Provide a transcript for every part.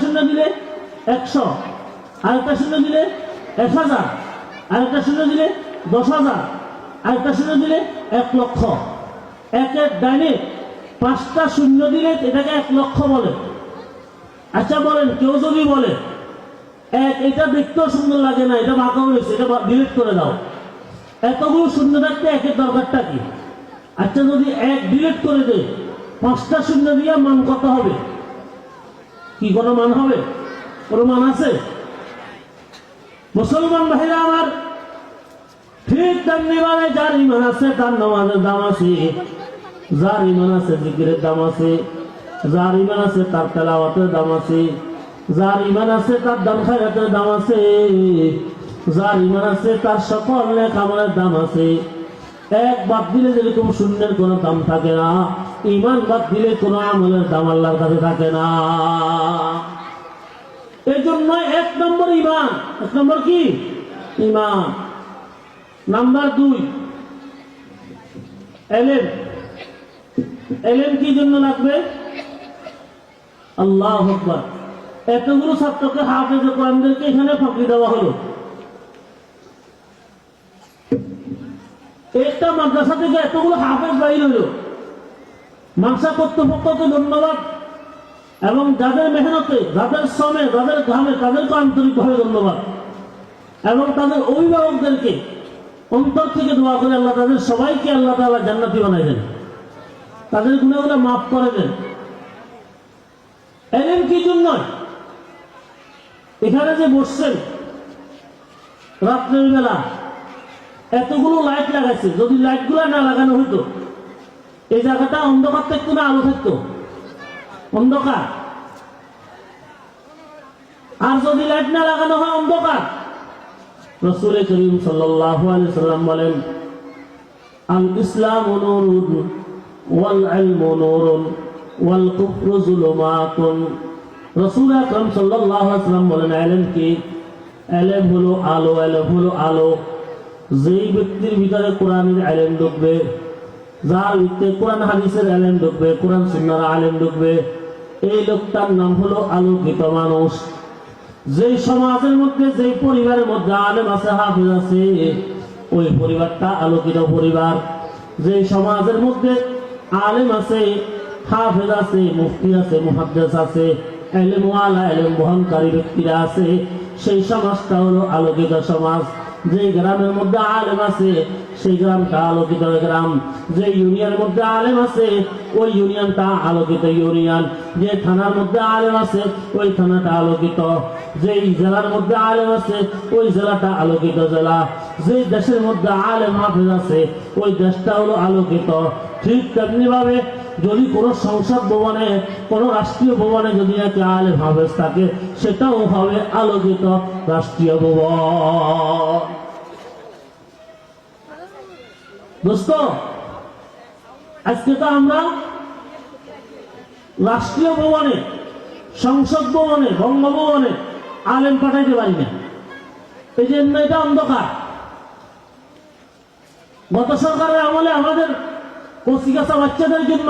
শূন্য দিলে একশো, আরেকটা শূন্য দিলে এক হাজার, আরেকটা শূন্য দিলে দশ হাজার, আরেকটা শূন্য দিলে এক লক্ষ। একের ডাইনে পাঁচটা শূন্য দিলে এটাকে এক লক্ষ বলে। আচ্ছা বলেন, কেউ যদি বলে, এক, এটা দেখতেও সুন্দর লাগে না, এটা মাথা হয়েছে, এটা ডিলিট করে দাও। এতগুলো শূন্য থাকতে একের দরকারটা কি? আচ্ছা যদি এক ডিলিট করে দেয়, পাঁচটা শূন্য দিয়ে মান কত হবে? কি কোনো মান হবে? কোনো মান আছে? মুসলমান ভাইরা আমার ঠিক তেমনি মানে যার ইমান আছে, তার নামাজের দাম আছে। যার ইমান আছে, জিকিরের দাম আছে। যার ইমান আছে, তার তেলাওয়াতের দাম আছে। যার ইমান আছে, তার দাম খায়রাতের দাম আছে। যার ইমান আছে, তার সকল নেক আমলের দাম আছে। এক বাদ দিলে যেরকম শূন্যের কোনো দাম থাকে না, ইমান বাদ দিলে কোনো আমলের দাম আল্লাহর কাছে থাকে না। এই জন্য এক নম্বর ইমান, এক নম্বর কি? ইমান। নাম্বার দুই এলেন এলেন কি জন্য লাগবে? আল্লাহ আকবার। এতগুলো ছাত্রকে হাফেজ কোরআনদেরকে এখানে ফাঁকি দেওয়া হলো। একটা মাদ্রাসা থেকে এতগুলো হাফেজ বাইর হলো মানসা কর্তৃপক্ষকে ধন্যবাদ এবং যাদের মেহনতে, যাদের শ্রমে, যাদের ঘামে, তাদেরকে আন্তরিকভাবে ধন্যবাদ এবং তাদের অভিভাবকদেরকে অন্তর থেকে দোয়া করে আল্লাহ তাদের সবাইকে আল্লাহ তাআলা জান্নাতি বানাই দেন। তাদের গুণাগুলো মাফ করে দেন। এলেন কি জন্য? এখানে যে বসছেন রাত্রের বেলা এতগুলো লাইট লাগাইছে। যদি লাইটগুলো না লাগানো হতো এই জায়গাটা অন্ধকার থাকতো না আলো থাকতো? অন্ধকার। আর যদি লাইট না লাগানো হয়, অন্ধকার। রসুল করিম আলাইহি সাল্লাম বলেন আল ইসলাম নূরুন ওয়াল ইলমু নূরুন ওয়াল কুফরু যুলুমাতুন রসুল আকরাম সাল্লাল্লাহু আলাইহি বলেন ইলম কি? ইলম হলো আলো ইলম হলো আলো। যেই ব্যক্তির ভিতরে কোরআনের ইলম ঢুকবে, যার ভিতরে কোরআন হাদিসের ইলম ঢুকবে, কোরআন সুন্নাহর ইলম ঢুকবে, এই লোকটার নাম হলো আলোকিত মানুষ। যেই সমাজের মধ্যে, যেই পরিবারের মধ্যে আলেম আছে, হাফিজ আছে, ওই পরিবারটা আলোকিত পরিবার। যেই সমাজের মধ্যে আলেম আছে, হাফিজ আছে, মুফতি আছে, মুহাদ্দিস আছে এলেম ওয়ালা এলেম বহনকারী ব্যক্তিরা আছে, সেই সমাজটা হলো আলোকিত সমাজ। যে গ্রামের মধ্যে আলেম আছে, সেই গ্রামটা আলোকিত গ্রাম। যে ইউনিয়নের মধ্যে আলেম আছে, ওই ইউনিয়নটা আলোকিত ইউনিয়ন। যে থানার মধ্যে আলেম আছে, ওই থানাটা আলোকিত। যে জেলার মধ্যে আলেম আছে, ওই জেলাটা আলোকিত জেলা। যে দেশের মধ্যে আলেম আছে, ওই দেশটা হলো আলোকিত। ঠিক তেমনি ভাবে যদি কোনো সংসদ ভবনে, কোনো রাষ্ট্রীয় ভবনে যদি একটা আলেম হাফেজ থাকে, সেটাও হবে আলোকিত রাষ্ট্রীয় ভবন। দোস্ত, আজকে তো আমরা রাষ্ট্রীয় ভবনে, সংসদ ভবনে, বঙ্গভবনে আলেম পাঠাইতে পারি না এই জন্য এটা অন্ধকার। গত সরকারের আমলে আমাদের কচিকাচা বাচ্চাদের জন্য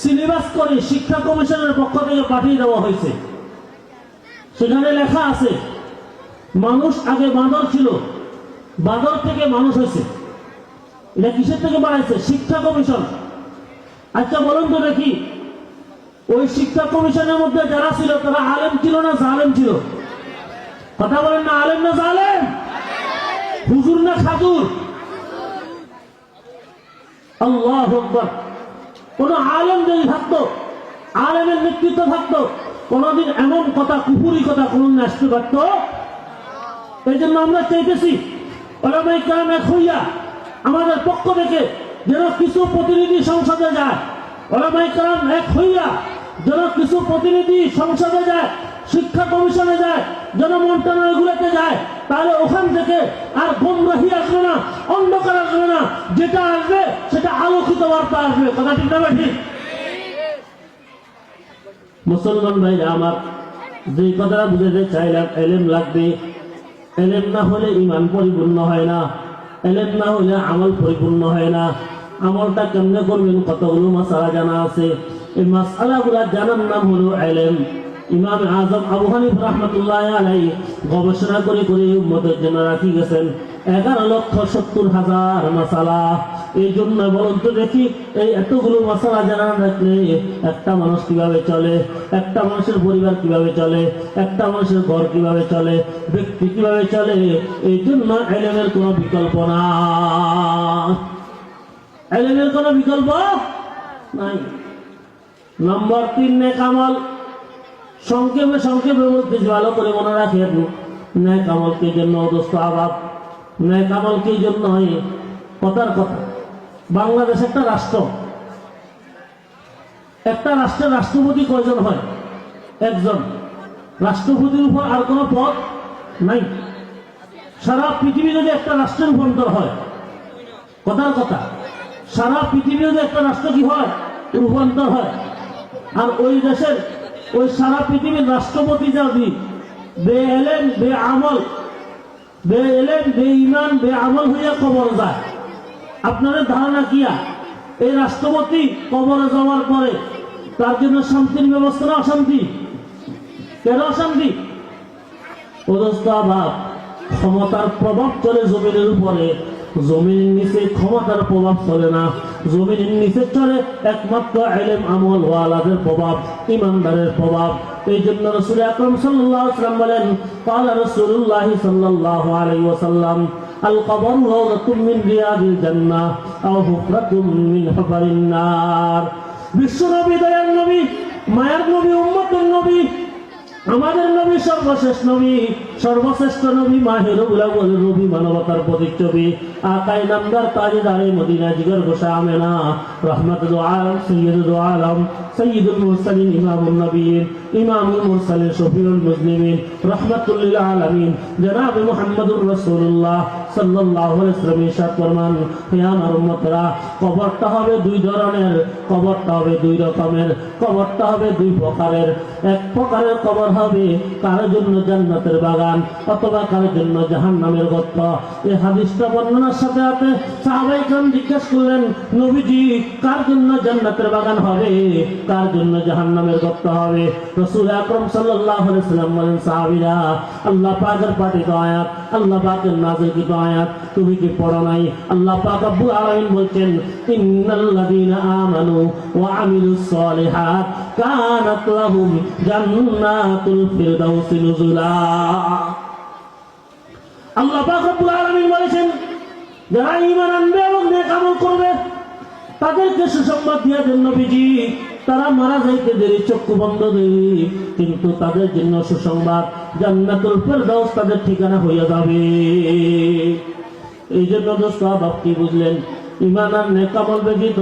সিলেবাস করে শিক্ষা কমিশনের পক্ষ থেকে পাঠিয়ে দেওয়া হয়েছে। সেখানে লেখা আছে, মানুষ আগে বাঁদর ছিল, বাঁদর থেকে মানুষ হয়েছে। এটা কিসের থেকে বানাইছে? শিক্ষা কমিশন। আচ্ছা বলুন তো দেখি, ওই শিক্ষা কমিশনের মধ্যে যারা ছিল, তারা আলেম ছিল না জালেম ছিল? কথা বলেন না, আলেম না জালেম? হুজুর না খাজুর? আল্লাহ আকবার। কোন আলেম যদি থাকতো, আলেমের নেতৃত্ব থাকতো, কোনদিন এমন কথা কুপুরি কথা কোনদিন আসতে পারতো। এই জন্য আমরা চাইতেছি এক হইয়া আমাদের পক্ষ থেকে যেন কিছু প্রতিনিধি সংসদে যায়। ওলামাই কালাম এক হইয়া যেন কিছু প্রতিনিধি সংসদে যায়। শিক্ষা কমিশনে যায় যেন মন্ত্রণালয়গুলোতে যায়, তাহলে ওখান থেকে আর গোমরাহি আসবে না, অন্ধকার আসবে না, যেটা আসবে সেটা আলোকিত বার্তা আসবে, কথা ঠিক না ঠিক মুসলমান ভাইরা আমার যে কথাটা বুঝাতে চাইলাম, এলেম লাগবে। এলেম না হলে ইমান পরিপূর্ণ হয় না, এলেম না হলে আমল পরিপূর্ণ হয় না। আমলটা কেমনে করবেন কতগুলো মাসালা জানা আছে। এই মাসালাগুলা জানার নাম হলো এলেম। ইমাম আজম আবু হানিফ রহমতুল্লাহ আলাই গবেষণা করে করে উম্মতের জন্য রাখি গেছেন? এগারো লক্ষ সত্তর হাজার মাসালা। এই জন্য বলুন তো দেখি, এই এতগুলো মশলা জানা একটা মানুষ কীভাবে চলে? একটা মানুষের পরিবার কীভাবে চলে? একটা মানুষের ঘর কীভাবে চলে? ব্যক্তি কীভাবে চলে? এই জন্য এলেমের কোনো বিকল্প না। এলেমের কোনো বিকল্প নাই। নম্বর তিন নেক আমল। সংক্ষেপে সংক্ষেপে মধ্যে ভালো করে মনে রাখেন ন্যাক আমলকে জন্য অদস্ত আবাদ ন্যাক আমলকে জন্য হয়? কথার কথা। বাংলাদেশ একটা রাষ্ট্র। একটা রাষ্ট্রের রাষ্ট্রপতি কয়জন হয়? একজন। রাষ্ট্রপতির উপর আর কোনো পদ নাই। সারা পৃথিবী যদি একটা রাষ্ট্রের রূপান্তর হয়, কথার কথা, সারা পৃথিবী যদি একটা রাষ্ট্র কি হয়? রূপান্তর হয়। আর ওই দেশের ওই সারা পৃথিবীর রাষ্ট্রপতি যদি বে এলেন, বে আমল, বে এলেন, বে ইমান, বে আমল হইয়া কবর যায়। আপনাদের ধারণা কিয়া এই রাষ্ট্রপতি কবরে যাওয়ার পরে তার জন্য শান্তির ব্যবস্থা না অশান্তি? কেন অশান্তি? অবস্থা ক্ষমতার প্রভাব চলে জমিনের উপরে। জমিনের নিচে ক্ষমতার প্রভাব চলে না জমিনের নিচে চলে একমাত্র এলেম আমল ওয়ালাদের প্রভাব ইমানদারের প্রভাব এই জন্য রসুল আকরম সাল্লাল্লাহু আলাইহি ওয়াসাল্লাম বলেন قال رسول الله صلى الله عليه وسلم القبر روضة من رياض الجنة أو حفرة من حفر النار বিশ্ব নবী দয়াল নবী মায়ার নবী উম্মতের নবী আমাদের নবী, সর্বশেষ নবী, সর্বশ্রেষ্ঠ নবী মাহের নবী মানবতার প্রতিচ্ছবি আকাই নামদার তাজেদারে মদিনা জিগর গোসা আমেনা। রহমত আলম সৈয়দ আলম, সৈয়দুল মুহসালিন ইমামুল নবীন। ইমামুল শফিউল জনাব জন্য জান্নাতের বাগান অথবা কারোর জন্য এই হাদিসটা বর্ণনার সাথে সাথে সাহাবাই জিজ্ঞেস করলেন, নবীজি, কার জন্য জান্নাতের বাগান হবে, কার জন্য জাহান্নামের গর্ত হবে? রসুল আকরম সাল্লাল্লাহু আলাইহি সাল্লাম বলেন, সাহাবীরা, আল্লাহ পাকের পাঠিত আয়াত, আল্লাহ পাকের নাযিলকৃত আয়াত, তুমি কি পড়ো নাই? আল্লাহ পাক রব্বুল আলামিন বলছেন, ইন্নাল্লাযীনা আমানু ওয়া আমিলুস কানাত লাহুম জান্নাতুল ফিরদাউসি নুজুলা. আল্লাহ পাক রব্বুল আলামিন বলেছেন, যারা ঈমান আনবে এবং নেক আমল করবে, তাদেরকে সুসংবাদ দিয়া দেন নবীজি তারা মারা যাইতে দেরি, চক্ষু বন্ধ দেরি। কিন্তু তাদের জন্য সুসংবাদ, জান্নাতুল ফেরদাউস তাদের ঠিকানা হইয়া যাবে। এই জন্য দোস্ত কি বুঝলেন? ব্যতীত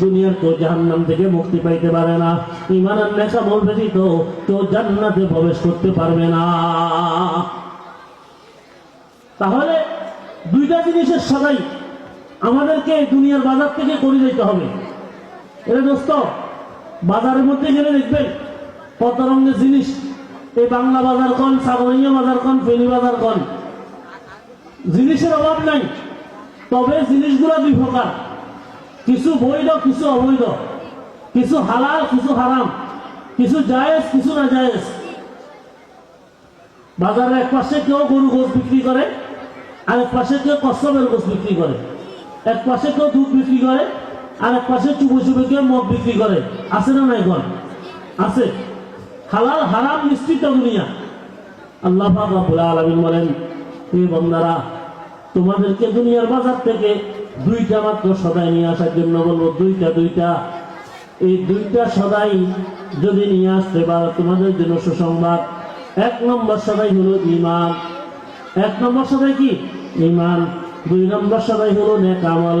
দুনিয়ার কেউ জাহান্নাম থেকে মুক্তি পাইতে পারে না। ব্যতীত কেউ জান্নাতে প্রবেশ করতে পারবে না। তাহলে দুইটা জিনিসের সবাই আমাদেরকে দুনিয়ার বাজার থেকে করে দিতে হবে। এটা দোস্ত বাজারের মধ্যে গেলে দেখবেন কত রঙের জিনিস। এই বাংলা বাজার কন, সাগরিয়া বাজার কন, ফেনি বাজার কন, জিনিসের অভাব নাই। তবে জিনিসগুলো দুই প্রকার। কিছু বৈধ, কিছু অবৈধ। কিছু হালাল, কিছু হারাম। কিছু জায়েজ, কিছু না জায়েজ বাজারে এক পাশে কেউ গরু গোস বিক্রি করে, আর এক পাশে কেউ কচ্ছপের গোস বিক্রি করে। এক পাশে কেউ দুধ বিক্রি করে আর এক পাশে চুপে চুপে কেউ মদ বিক্রি করে। আছে না নাই গন আছে। হালাল, হারাম, নিশ্চিত দুনিয়া। আল্লাহ পাক রব্বুল আলামিন বলেন, হে বন্দারা, তোমাদেরকে দুনিয়ার বাজার থেকে দুইটা মাত্র সদাই নিয়ে আসার জন্য বলব, দুইটা দুইটা। এই দুইটা সদাই যদি নিয়ে আসতে পারো, তোমাদের জন্য সুসংবাদ। এক নম্বর সদাই হলো ইমান এক নম্বর সদাই কি? ইমান দুই নম্বর সদাই হলো নেক আমল।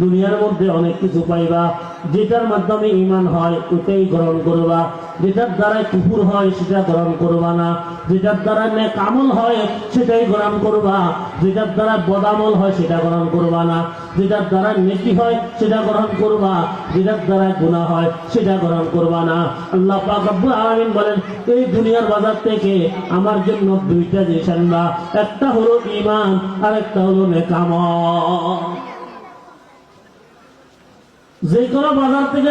দুনিয়ার মধ্যে অনেক কিছু পাইবা, যেটার মাধ্যমে ইমান হয় ওটাই গ্রহণ করবা। যেটার দ্বারা কুকুর হয়, সেটা গ্রহণ করবা না। যেটার দ্বারা নেক আমল হয়, সেটাই গ্রহণ করবা। যেটার দ্বারা বদামল হয়, সেটা গ্রহণ করবা না। যেটার দ্বারা নেকি হয়, সেটা গ্রহণ করবা। যেটার দ্বারা গুণা হয়, সেটা গ্রহণ করবা না। আল্লাহ পাক রব্বুল আলামিন বলেন, এই দুনিয়ার বাজার থেকে আমার জন্য দুইটা জিনিস আনবা। একটা হলো ঈমান আর একটা হলো নেকামল যে কোনো বাজার থেকে